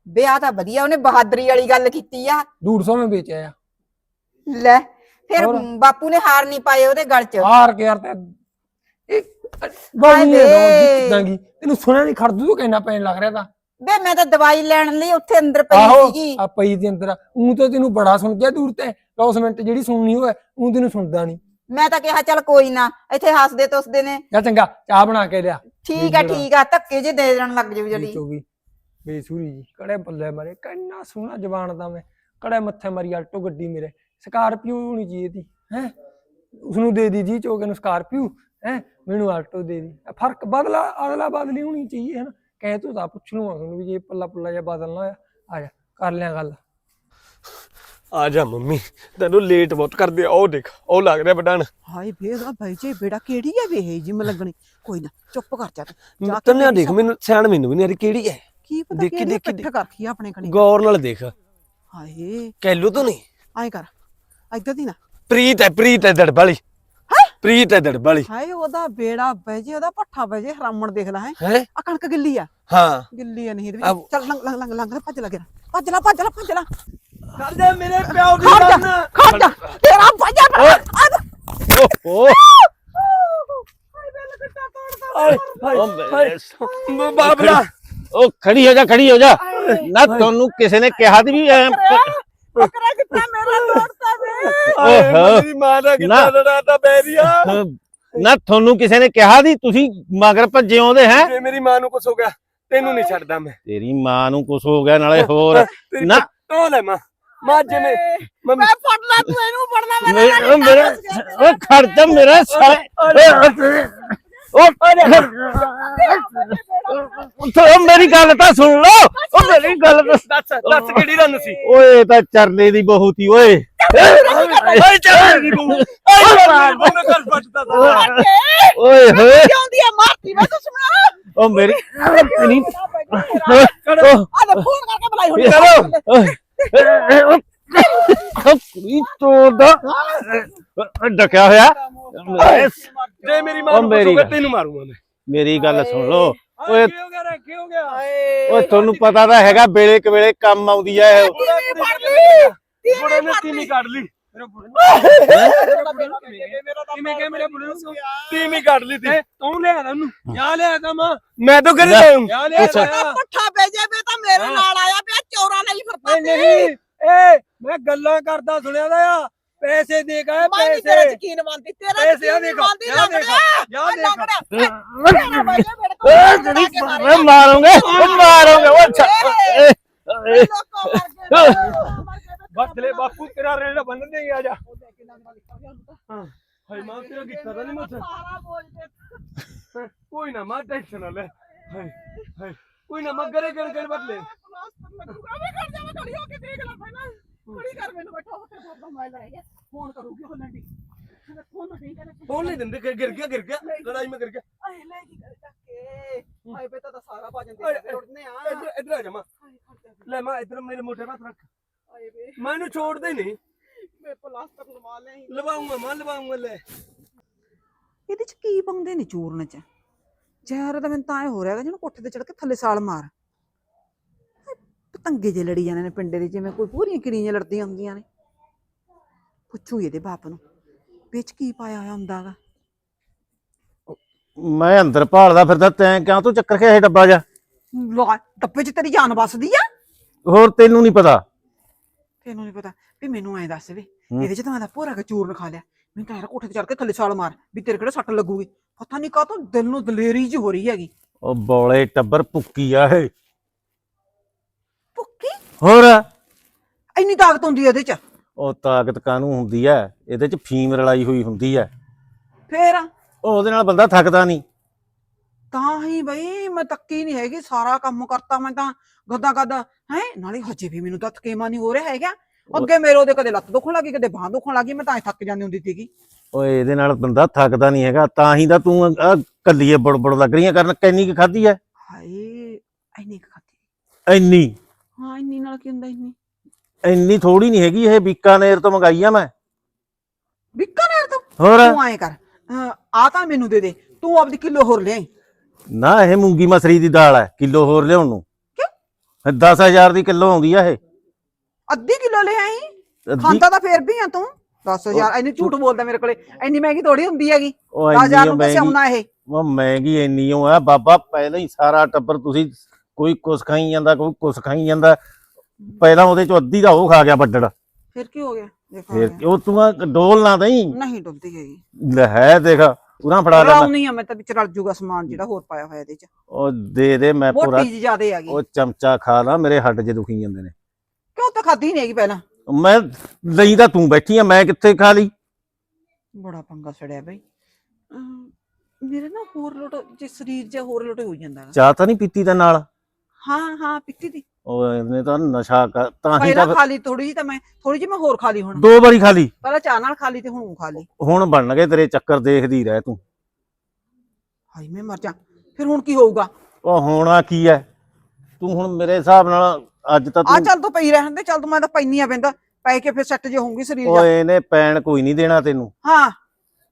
ਵਿਆਹ ਤਾਂ ਵਧੀਆ ਉਹਨੇ ਬਹਾਦਰੀ ਵਾਲੀ ਗੱਲ ਕੀਤੀ ਆ। 150 ਮੈਂ ਵੇਚਿਆ ਆ। ਲੈ ਫਿਰ ਹੋਰ? ਬਾਪੂ ਨੇ ਹਾਰ ਨਹੀਂ ਪਾਏ ਉਹਦੇ ਗਲ 'ਚ। ਹਾਰ ਕੇ ਯਾਰ ਤੇ ਇਹ ਵੇ। ਦਾਂਗੀ ਤੈਨੂੰ ਸੁਣਿਆ ਨਹੀਂ ਖੜਦੂ ਤੂੰ ਕਹਿਣਾ ਪੈਣ ਲੱਗ ਰਿਹਾ ਤਾਂ ਬੇ ਮੈਂ ਤਾਂ ਦਵਾਈ ਲੈਣ ਲਈ ਉੱਥੇ ਅੰਦਰ ਪਈ ਆਹੋ ਸੀਗੀ। ਆ ਪਈ ਦੇ ਅੰਦਰ। ਉਹ ਤਾਂ ਤੈਨੂੰ ਬੜਾ ਸੁਣ ਗਿਆ ਦੂਰ ਤੇ। 10 ਮਿੰਟ ਜਿਹੜੀ ਸੁਣਨੀ ਹੋਵੇ ਉਹ ਤੈਨੂੰ ਸੁਣਦਾ ਨਹੀਂ। ਮੈਂ ਤਾਂ ਕਿਹਾ ਚੱਲ ਕੋਈ ਨਾ ਇੱਥੇ ਹੱਸਦੇ ਤੁਸਦੇ ਨੇ। ਜਾਂ ਚੰਗਾ ਚਾਹ ਬਣਾ ਕੇ ਲਿਆ। ਠੀਕ ਆ ਠੀਕ ਆ ਧੱਕੇ ਜੇ ਦੇ ਦੇਣ ਲੱਗ ਜਾਊ ਜਲੀ ਚੋਗੀ। ਬੇਸੂਰੀ ਜੀ ਕੜੇ ਬੱਲੇ ਮਾਰੇ ਕਿੰਨਾ ਸੋਹਣਾ ਜ਼ਬਾਨ ਦਾ ਮੈਂ। ਕੜੇ ਮੱਥੇ ਮਾਰੀ ਆਲਟੋ ਗੱਡੀ ਮੇਰੇ। ਸਕਾਰਪੀਓ ਹੋਣੀ ਚਾਹੀਦੀ ਹੈ? ਉਸ ਨੂੰ ਦੇ ਦੀ ਜੀ ਚੋਕੇ ਨੂੰ ਸਕਾਰਪੀਓ ਹੈ? ਮੈਨੂੰ ਆਲਟੋ ਦੇ ਦੀ। ਫ਼ਰਕ ਬਦਲਾ ਅਦਲਾ ਬਦਲੀ ਹੋਣੀ ਚਾਹੀਏ ਹੈ? ਨਾ ਕਹੇ ਤੂੰ ਤਾਂ ਪੁੱਛ ਲੂੰਗਾ ਤੁਹਾਨੂੰ ਵੀ ਜੇ ਪੱਲਾ ਪੁੱਲਾ ਜਿਹਾ ਬਦਲਣਾ ਹੋਇਆ। ਆ ਜਾ ਕਰ ਲਿਆ ਗੱਲ। ਆ ਜਾ ਮੰਮੀ ਤੈਨੂੰ ਲੇਟ ਬਹੁਤ ਕਰਦੇ ਆ ਉਹ ਦੇਖ ਉਹ ਲੱਗ ਰਿਹਾ ਬਟਨ ਹਾਏ ਵੇ ਦਾ ਭਾਈ ਜੇ ਬੇੜਾ ਕਿਹੜੀ ਆ ਵੇ ਇਹ ਜਿਮ ਲੱਗਣੀ। ਕੋਈ ਨਾ ਚੁੱਪ ਕਰ ਜਾ ਤੂੰ। ਜਾ ਕੇ ਤੰਨਿਆ ਦੇਖ ਮੈਨੂੰ ਸਿਆਣ ਮੈਨੂੰ ਵੀ ਨਹੀਂ ਆ ਰਹੀ ਕਿਹੜੀ ਹੈ ਕੀ ਪਤਾ ਦੇਖੀ- ਕਿਹੜੀ ਦੇਖੀ- ਪਿੱਠ ਕਰਖੀ ਆ ਆਪਣੇ ਕਣੀ। ਗੌਰ ਨਾਲ ਦੇਖ। ਹਾਏ। ਕੈਲੂ ਤੋਂ ਨਹੀਂ ਐਂ ਕਰ। ਇੱਧਰ ਦੀ ਨਾ। ਪ੍ਰੀਤ ਹੈ ਪ੍ਰੀਤ ਹੈ ਦੜਬਾਲੀ। ਪ੍ਰੀਤ ਹੈ ਦੜਬਾਲੀ। ਹਾਏ ਉਹਦਾ ਬੇੜਾ ਬਹਿ ਜੇ ਉਹਦਾ ਪੱਠਾ ਬਹਿ ਜੇ ਹਰਾਮਣ ਦੇਖ ਲੈ ਹੈ। ਹੈ? ਆ ਕਣਕ ਗਿੱਲੀ ਆ। ਹਾਂ। ਗਿੱਲੀ ਆ ਨਹੀਂ ਇਹਦੇ ਵਿੱਚ। ਚੱਲ ਲੰਗ ਲੰਗ ਲੰਗ ਲੰਗ ਭੱਜ ਲੱਗ ਭੱਜ ਲਾ ਭੱਜ ਲਾ ਭੱਜ ਲਾ। ਕਰ ਜਾ ਮੇਰੇ ਪਿਓ ਦੀ ਖੜ ਜਾ ਖੜ ਜਾ। ਤੇਰਾ ਭੱਜਾ ਓਹੋ। ਓਏ ਬਾਬਲਾ। ਉਹ ਖੜੀ ਹੋ ਜਾ ਖੜੀ ਹੋ ਜਾ। ਨਾ ਤੁਹਾਨੂੰ ਕਿਸੇ ਨੇ ਕਿਹਾ ਦੀ ਵੀ ਬੱਕਰਾ ਕਿੱਥੇ ਮੇਰਾ ਤੋੜਤਾ ਵੇ? ਆਏ ਮੇਰੀ ਮਾਂ ਦਾ ਨਾ। ਕਿੱਦਾਂ ਲੜਾਤਾ ਬੈਰੀਆ ਨਾ ਤੁਹਾਨੂੰ ਕਿਸੇ ਨੇ ਕਿਹਾ ਦੀ ਤੁਸੀਂ ਮਗਰ ਭੱਜੇ ਆਉਂਦੇ ਹੈ? ਜੇ ਮੇਰੀ ਮਾਂ ਨੂੰ ਕੁਛ ਹੋ ਗਿਆ। ਤੈਨੂੰ ਨਹੀਂ ਛੱਡਦਾ ਮੈਂ। ਤੇਰੀ ਮਾਂ ਨੂੰ ਕੁਛ ਹੋ ਗਿਆ ਨਾਲੇ ਹੋਰ। ਤੇਰੀ ਨਾ। ਟੋ ਲੈ ਮਾਂ। ਮਾਂ ਜਿਵੇਂ ਮੰਮੀ ਮੈਂ ਫੜ ਲਾ ਤੂੰ ਇਹਨੂੰ ਫੜਨਾ ਮੇਰੇ ਉਹ ਮੇਰੇ ਉਹ ਖੜਦਾ ਮੇਰਾ ਸਾਲੇ। ਉਹ ਉਹ ਮੇਰੀ ਗੱਲ ਤਾਂ ਸੁਣ ਲਓ। ਉਹ ਮੇਰੀ ਗੱਲ ਤਾਂ ਦੱਸ ਦੱਸ ਕਿਹੜੀ ਰੰਨ ਸੀ? ਓਏ ਤਾਂ ਚਰਨੇ ਦੀ ਬਹੂ ਤੀ ਓਏ। ਓਏ ਚੱਲ ਨਹੀਂ ਬੂ ਓਏ ਕਰ ਫਟਦਾ ਸਾਰਾ। ਓਏ ਹੋਏ ਆਉਂਦੀ ਆ? ਮਾਰਤੀ ਮੈਂ ਦੁਸ਼ਮਣਾ ਉਹ ਮੇਰੀ ਆ? ਲੈ ਫੋਨ ਕਰਕੇ ਬੁਲਾਈ ਹੁਣ ਕੁੜੀ ਤੋਦਾ ਡਕਿਆ ਹੋਇਆ। ਜੇ ਮੇਰੀ ਮਾਂ ਨੂੰ ਮੇਰੀ ਗਿਆ ਗੱਲ। ਤੈਨੂੰ ਮਾਰੂੰਗਾ ਮੈਂ। ਮੇਰੀ ਗੱਲ ਸੁਣ ਲਓ। ਓਏ ਕੀ ਹੋ ਗਿਆ ਰੇ ਕੀ ਹੋ ਗਿਆ? ਓਏ ਤੁਹਾਨੂੰ ਪਤਾ ਤਾਂ ਹੈਗਾ ਵੇਲੇ ਕਵੇਲੇ ਕੰਮ ਆਉਂਦੀ ਐ ਇਹ। ਬੁੜੇ ਨੇ ਤੀਵੀਂ ਕੱਢ ਲਈ। ਕਿਵੇਂ ਕਿ ਮੇਰੇ ਬੁੜੇ ਨੂੰ ਤੀਵੀਂ ਕੱਢ ਲਈ ਤੀ। ਤੂੰ ਲਿਆ ਤਾ ਉਹਨੂੰ? ਯਾ ਲਿਆ ਤਾ ਮਾਂ। ਮੈਂ ਤਾਂ ਲੈ। ਯਾ ਲਿਆ ਅੱਛਾ। ਪੱਠਾ ਭੇਜੇ ਵੇ ਤਾਂ ਮੇਰੇ। ਨਾਲ ਆਇਆ ਪਿਆ ਚੋਰਾਂ ਲਈ ਫਿਰਦਾ ਨਹੀਂ। ਨਹੀਂ। ਏ ਮੈਂ ਗੱਲਾਂ ਕਰਦਾ ਸੁਣਿਆ ਦਾ ਆ। ਪੈਸੇ ਦੇ ਗਏ ਮੈਂ ਨਹੀਂ ਤੇਰਾ ਪੈਸੇ ਯਕੀਨ ਮੰਨਦੀ ਤੇਰਾ ਪੈਸੇ ਆ ਯਕੀਨ ਦੇਖ ਮੰਨਦੀ ਯਾ ਦੇਖ ਯਾ ਦੇਖ। ਤੇਰਾ ਭਾਈ ਮੇਰੇ ਕੋਲ ਓਏ ਜਿਹੜੀ ਓਏ ਮਾਰੋਗੇ ਓ ਮਾਰੋਗੇ ਓ ਅੱਛਾ। ਏ, ਏ, ਲੋਕੋ ਮਰ ਗਏ ਬਦਲੇ ਬਾਪੂ ਤੇਰਾ ਰੇੜਾ ਬੰਨ ਦੇ ਆ ਜਾ। ਹਾਂ ਹਾਏ ਮਾਂ ਤੇਰਾ ਗਿੱਟਾ ਤਾਂ ਨਹੀਂ ਮੁੱਥੇ ਸਾਰਾ ਬੋਲ ਦੇ। ਕੋਈ ਨਾ ਮਾਂ ਟੈਨਸ਼ਨ ਨਾ ਲੈ। ਹਾਏ ਹਾਏ। ਕੋਈ ਨਾ ਮੈਂ ਘਰੇ ਗੜ ਗੜ ਬਦਲੇ। ਮੈਂ ਕਰ ਜਾਵਾਂ ਖੜੀ ਹੋ ਕੇ ਦੇਖ ਲੈ ਪਹਿਲਾਂ। ਖੜੀ ਕਰ ਮੈਨੂੰ ਬੈਠਾ ਹੋ ਤੇ ਬਾਬਾ ਮੈਂ ਲੜਾਈ ਫੋਨ ਕਰੂਗੀ ਉਹ ਲੰਡੀ। ਫੋਨ ਨਹੀਂ ਕਰੇ ਫੋਨ ਨਹੀਂ ਦਿੰਦੇ ਗਿਰ ਗਿਆ ਗਿਰ ਗਿਆ। ਲੜਾਈ ਮੈਂ ਗਿਰ ਗਿਆ। ਆਏ ਲੈ ਕੀ ਕਰ ਚੱਕੇ ਹਾਏ ਬੇਟਾ ਤਾਂ ਸਾਰਾ ਭਾਜਨ ਦੇ ਉੱਡਨੇ ਆ। ਇੱਧਰ ਇੱਧਰ ਆ ਜਾ ਮਾਂ। ਲੈ ਮਾਂ ਇੱਧਰ ਮੇਰੇ ਮੋਢੇ ਹੱਥ ਰੱਖ। ਹਾਏ ਵੇ। ਮੈਨੂੰ ਛੋੜਦੇ ਨਹੀਂ। ਮੈਂ ਪਲਾਸਟਰ ਲਵਾ ਲੈ ਲਵਾਉਂਗਾ ਮਾਂ ਲਵਾਉਂਗਾ ਲੈ। ਇਹਦੇ ਚ ਕੀ ਪਾਉਂਦੇ ਨੇ ਚੂਰਨ ਚ? ਜ਼ਹਿਰ ਤਾਂ ਮੈਨੂੰ ਤਾਂ ਐ ਹੋ ਰਿਹਾ ਹੈਗਾ ਜਿਹਨੂੰ ਕੋਠੇ ਤੇ ਚੜ ਕੇ ਥੱਲੇ ਸਾਲ ਮਾਰ। ਪਤੰਗੇ ਜੇ ਲੜੀ ਜਾਂਦੇ ਨੇ ਪਿੰਡੇ ਦੇ ਜਿਵੇਂ ਕੋਈ ਪੂਰੀਆਂ ਕਿੜੀਆਂ ਲੜਦੀਆਂ ਹੁੰਦੀਆਂ ਨੇ। ਪੁੱਛੂ ਇਹਦੇ ਬਾਪ ਨੂੰ ਵਿੱਚ ਕੀ ਪਾਇਆ ਹੋਇਆ ਹੁੰਦਾਗਾ ਮੈਂ ਅੰਦਰ ਭਾਲਦਾ ਫਿਰਦਾ ਤੈਂ ਕਿਉਂ ਤੂੰ ਚੱਕਰ ਖਿਆ ਇਹ ਡੱਬਾ ਜਾ ਲੈ ਡੱਬੇ 'ਚ ਤੇਰੀ ਜਾਨ ਵੱਸਦੀ ਆ? ਹੋਰ ਤੈਨੂੰ ਨਹੀਂ ਪਤਾ। ਤੈਨੂੰ ਨਹੀਂ ਪਤਾ ਵੀ ਮੈਨੂੰ ਐਂ ਦੱਸ ਵੇ। ਇਹਦੇ 'ਚ ਤਾਂ ਮੈਂ ਤਾਂ ਭੋਰਾ ਕੇ ਚੂਰਨ ਖਾ ਲਿਆ। ਮੈਨੂੰ ਤਾਂ ਯਾਰ ਕੋਠੇ ਤੇ ਚੜ ਕੇ ਥੱਲੇ ਛਾਲ ਮਾਰ ਵੀ ਤੇਰੇ ਕਿਹੜੇ ਸੱਟ ਲੱਗੂਗੀ। ਪਤਾ ਨਹੀਂ ਕਾਹਤੋਂ ਦਿਲ ਨੂੰ ਦਲੇਰੀ ਜਿਹੀ ਹੋ ਰਹੀ ਹੈਗੀ। ਉਹ ਬੋਲੇ ਟੱਬਰ ਭੁੱਕੀ ਆ ਇਹ। ਭੁੱਕੀ? ਹੋਰ? ਇੰਨੀ ਤਾਕਤ ਹੁੰਦੀ ਹੈ ਇਹਦੇ 'ਚ? ਉਹ ਤਾਕਤ ਕਾਨੂੰ ਹੁੰਦੀ ਐ ਇਹਦੇ ਚ ਫੀਮ ਰਲਾਈ ਹੋਈ ਹੁੰਦੀ ਐ ਫੇਰ? ਉਹ ਉਹਦੇ ਨਾਲ ਬੰਦਾ ਥੱਕਦਾ ਨਹੀਂ ਤਾਂ ਹੀ ਬਈ ਮੈਂ ਤੱਕੀ ਨਹੀਂ ਹੈਗੀ ਸਾਰਾ ਕੰਮ ਕਰਤਾ ਮੈਂ ਤਾਂ। ਗੱਦਾ ਗੱਦਾ ਹੈ? ਨਾਲੇ ਹਜੇ ਵੀ ਮੈਨੂੰ ਤਾਂ ਥਕੇਮਾ ਨਹੀਂ ਹੋ ਰਿਹਾ ਹੈਗਾ। ਅੱਗੇ ਮੇਰੇ ਉਹਦੇ ਕਦੇ ਲੱਤ ਦੁਖਣ ਲੱਗੀ ਕਦੇ ਬਾਹ ਦੁਖਣ ਲੱਗੀ ਮੈਂ ਤਾਂ ਐਂ ਥੱਕ ਜਾਂਦੀ ਹੁੰਦੀ ਸੀਗੀ। ਓਏ ਇਹਦੇ ਨਾਲ ਬੰਦਾ ਥੱਕਦਾ ਨਹੀਂ ਹੈਗਾ ਤਾਂ ਹੀ ਤਾਂ ਤੂੰ ਆਹ ਕੱਲੀਏ ਬੜਬੜ ਲੱਗ ਰਹੀਆਂ ਕਰਨ ਕਿੰਨੀ ਕੁ ਖਾਧੀ ਐ? ਹਾਏ ਕੁ ਖਾਤੀ ਇੰਨੀ? ਹਾਂ ਇੰਨੀ ਨਾਲ ਕੀ ਹੁੰਦਾ ਇੰਨੀ? ਇੰਨੀ ਥੋੜੀ ਨਹੀਂ ਹੈਗੀ ਇਹ ਬੀਕਾਨੇਰ ਤੋਂ ਮੰਗਾਈ ਆ ਮੈਂ ਬਿਕਾਨੇਰ ਤੋਂ? ਹੋਰ? ਤੂੰ ਐਂ ਕਰ ਅਹ, ਆ ਤਾਂ ਮੈਨੂੰ ਦੇ ਦੇ ਤੂੰ ਆਪਦੀ ਕਿਲੋ ਹੋਰ ਲੈ ਆਈ। ਨਾ ਇਹ ਮੂੰਗੀ ਮਸਰੀ ਦੀ ਦਾਲ ਐ ਕਿਲੋ ਹੋਰ ਲਿਆਉਣ ਨੂੰ। 10000 ਦੀ ਕਿਲੋ ਆਉਂਦੀ ਆ ਇਹ। ਅੱਧੀ ਕਿਲੋ ਲੈ ਆਈ। ਖਾਂਦਾ ਤਾਂ ਫੇਰ ਵੀ ਆ ਤੂੰ। 10000 ਇੰਨੀ ਝੂਠ ਬੋਲਦਾ ਮੇਰੇ ਕੋਲੇ। ਇੰਨੀ ਮਹਿੰਗੀ ਥੋੜੀ ਹੁੰਦੀ ਹੈਗੀ। ਉਹ 10000 ਇੰਨੀ ਨੂੰ ਮਹਿੰਗੀ ਆਉਣਾ ਇਹ। ਉਹ ਮਹਿੰਗੀ ਇੰਨੀ ਓ ਆ ਬਾਬਾ ਪਹਿਲਾਂ ਹੀ ਸਾਰਾ ਟੱਬਰ ਤੁਸੀਂ ਕੋਈ ਕੁਛ ਖਾਈ ਜਾਂਦਾ ਕੋਈ ਕੁਛ ਖਾਈ ਜਾਂਦਾ। ਪਹਿਲਾਂ ਉਹਦੇ ਚੋਂ ਅੱਧੀ ਦਾ ਉਹ ਖਾ ਗਿਆ ਵੱਡੜ ਫਿਰ ਕੀ ਹੋ ਗਿਆ? ਫਿਰ ਉਹ ਤੂੰ ਡੋਲ ਨਾ ਦਈ। ਨਹੀਂ ਡੁੱਲਦੀ ਹੈਗੀ। ਲੈ ਹੈ ਦੇਖ ਪੂਰਾ ਫੜਾ ਲੈ ਰਾਉਣੀ ਆ ਮੈਂ ਤਾਂ ਵਿੱਚ ਰਲ ਜੂਗਾ ਸਮਾਨ ਜਿਹੜਾ ਹੋਰ ਪਾਇਆ ਹੋਇਆ ਇਹਦੇ ਚ। ਉਹ ਦੇ ਦੇ ਮੈਂ ਪੂਰਾ ਮੋਟੀ ਉਹ ਚਮਚਾ ਖਾ ਲਾ ਮੇਰੇ ਹੱਡ ਜੇ ਦੁਖੀ ਜਾਂਦੇ ਨੇ। ਤਾਂ ਖਾਦੀ ਨਹੀਂ ਹੈਗੀ ਪਹਿਲਾਂ। ਮੈਂ ਲਈ ਤਾਂ ਤੂੰ ਬੈਠੀ ਆ ਮੈਂ ਕਿੱਥੇ ਖਾ ਲਈ? ਬੜਾ ਪੰਗਾ ਛੜਿਆ ਬਈ। ਅਮ, ਮੇਰੇ ਨਾ ਹੋਰ ਲੋਟ ਜੇ ਸਰੀਰ ਜਿਹਾ ਹੋਰ ਲੋਟ ਹੋ ਜਾਂਦਾ। ਗਾ। ਚਾਹ ਤਾਂ ਨਹੀਂ ਪੀਤੀ ਤਾਂ ਨਾਲ? ਹਾਂ ਹਾਂ ਪਿੱਤੀ ਦੀ ਉਹ ਇਹਨੇ ਤਾਂ ਨਸ਼ਾ ਕਰ ਤਾਂ ਹੀ ਪਹਿਲਾਂ ਤਾਂ ਖਾ ਲਈ ਥੋੜੀ ਜੀ ਤਾਂ ਮੈਂ ਥੋੜੀ ਜੀ ਮੈਂ ਹੋਰ ਖਾ ਲਈ ਹੁਣ। ਦੋ ਵਾਰੀ ਖਾ ਲਈ? ਪਹਿਲਾਂ ਚਾਹ ਨਾਲ ਖਾ ਲਈ ਤੇ ਹੁਣ ਉਹ ਖਾ ਲਈ। ਹੁਣ ਬਣਨਗੇ ਤੇਰੇ ਚੱਕਰ ਦੇਖਦੀ ਰਹਿ ਤੂੰ। ਹਾਈ ਮੈਂ ਮਰ ਜਾ। ਫਿਰ ਹੁਣ ਕੀ ਹੋਊਗਾ? ਉਹ ਹੋਣਾ ਕੀ ਐ? ਤੂੰ ਹੁਣ ਮੇਰੇ ਹਿਸਾਬ ਨਾਲ ਅੱਜ ਤਾਂ ਆ ਤੂੰ ਚੱਲ ਤੂੰ ਪਈ ਰਹਿਣ ਦੇ ਚੱਲ ਤੂੰ ਮੈਂ ਤਾਂ ਪੈਣੀ ਆ ਪੈਂਦਾ ਪੈ ਕੇ ਫਿਰ ਸੈੱਟ ਜੇ ਹੋਊਗੀ ਸਰੀਰ ਜਾ। ਓਏ ਇਹਨੇ ਪੈਣ ਕੋਈ ਨਹੀਂ ਦੇਣਾ ਤੈਨੂੰ। ਹਾਂ।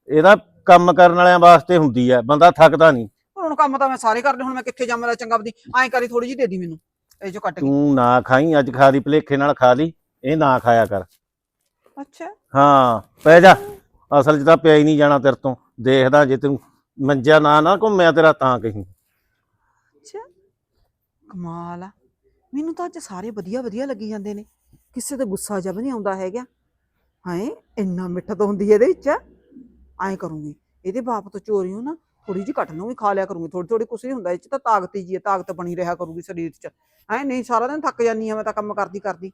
ਇਹਦਾ ਕੰਮ ਕਰਨ ਵਾਲਿਆਂ ਵਾਸਤੇ ਹੁੰਦੀ ਐ ਬੰਦਾ ਥੱਕਦਾ ਨਹੀਂ। ਹੁਣ ਕੰਮ ਤਾਂ ਮੈਂ ਸਾਰੇ ਕਰਦੇ ਹੁਣ ਮੈਂ ਕਿੱਥੇ ਜਾਵਾਂ ਦਾ ਚੰਗਾ ਬਦੀ ਐਂ ਕਰੀ ਥੋੜੀ ਜੀ ਦੇ ਦੀ ਮੈਨੂੰ ਇਹ ਜੋ ਕੱਟ ਗਈ ਤੂੰ ਨਾ ਖਾਈ ਅੱਜ ਖਾ ਲਈ ਭਲੇਖੇ ਨਾਲ ਖਾ ਲਈ ਇਹ ਨਾ ਖਾਇਆ ਕਰ। ਅੱਛਾ। ਹਾਂ ਪੈ ਜਾ। ਅਸਲ 'ਚ ਤਾਂ ਪਿਆ ਹੀ ਨਹੀਂ ਜਾਣਾ ਤੇਰੇ ਤੋਂ ਦੇਖਦਾ ਜੇ ਤੈਨੂੰ ਮੰਜਿਆ ਨਾ ਨਾ ਘੁੰਮਿਆ ਤੇਰਾ ਤਾਂ ਕਹੀਂ। ਅੱਛਾ। ਕਮਾਲ ਆ। ਮੈਨੂੰ ਤਾਂ ਅੱਜ ਸਾਰੇ ਵਧੀਆ ਵਧੀਆ ਲੱਗੀ ਜਾਂਦੇ ਨੇ। ਕਿਸੇ ਤੇ ਗੁੱਸਾ ਜਬ ਨਹੀਂ ਆਉਂਦਾ ਹੈਗਾ। ਹਾਏ ਇੰਨਾ ਮਿੱਠਾ ਤਾਂ ਹੁੰਦੀ ਇਹਦੇ ਵਿੱਚ। ਐਂ ਕਰੂੰਗੀ। ਇਹਦੇ ਬਾਪ ਤੋਂ ਚੋਰੀ ਹੋ ਨਾ ਥੋੜੀ ਜਿਹੀ ਕੱਟ ਲੂੰਗੀ ਖਾ ਲਿਆ ਕਰੂੰਗੀ। ਥੋੜੀ ਥੋੜੀ ਕੁਛ ਨਹੀਂ ਹੁੰਦਾ, ਇਹ ਚ ਤਾਂ ਤਾਕਤ ਹੀ ਜੀ ਹੈ, ਤਾਕਤ ਬਣੀ ਰਿਹਾ ਕਰੂਗੀ ਸਰੀਰ 'ਚ। ਐ ਨਹੀਂ, ਸਾਰਾ ਦਿਨ ਥੱਕ ਜਾਂਦੀ ਆ ਮੈਂ ਤਾਂ ਕੰਮ ਕਰਦੀ ਕਰਦੀ।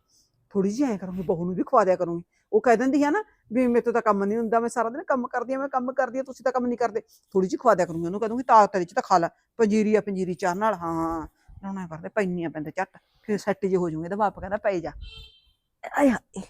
ਥੋੜੀ ਜਿਹੀ ਐਂ ਕਰੂੰਗੀ, ਬਹੂ ਨੂੰ ਵੀ ਖਵਾ ਦਿਆ ਕਰੂੰਗੀ। ਉਹ ਕਹਿ ਦਿੰਦੀ ਹੈ ਨਾ ਵੀ ਮੇਰੇ ਤੋਂ ਤਾਂ ਕੰਮ ਨਹੀਂ ਹੁੰਦਾ, ਮੈਂ ਸਾਰਾ ਦਿਨ ਕੰਮ ਕਰਦੀ ਆ ਮੈਂ ਕੰਮ ਕਰਦੀ ਆ ਤੁਸੀਂ ਤਾਂ ਕੰਮ ਨਹੀਂ ਕਰਦੇ। ਥੋੜੀ ਜਿਹੀ ਖਵਾ ਦਿਆ ਕਰੂੰਗੀ। ਉਹਨੂੰ ਕਹਦੂੰਗੀ ਤਾਕਤ ਵਿੱਚ ਤਾਂ ਖਾ ਲੈ। ਪੰਜੀਰੀ ਆ ਪੰਜੀਰੀ ਚਾਹ ਨਾਲ। ਹਾਂ। ਰੋਣਾ ਕਰਦੇ ਪੈਣੀਆਂ ਪੈਂਦੇ ਝੱਟ, ਫਿਰ ਸੈੱਟ ਜੇ ਹੋ ਜੂਗੇ ਤਾਂ ਬਾਪ ਕਹਿੰਦਾ ਪੈ ਜਾ। ਆਏ ਹਾਏ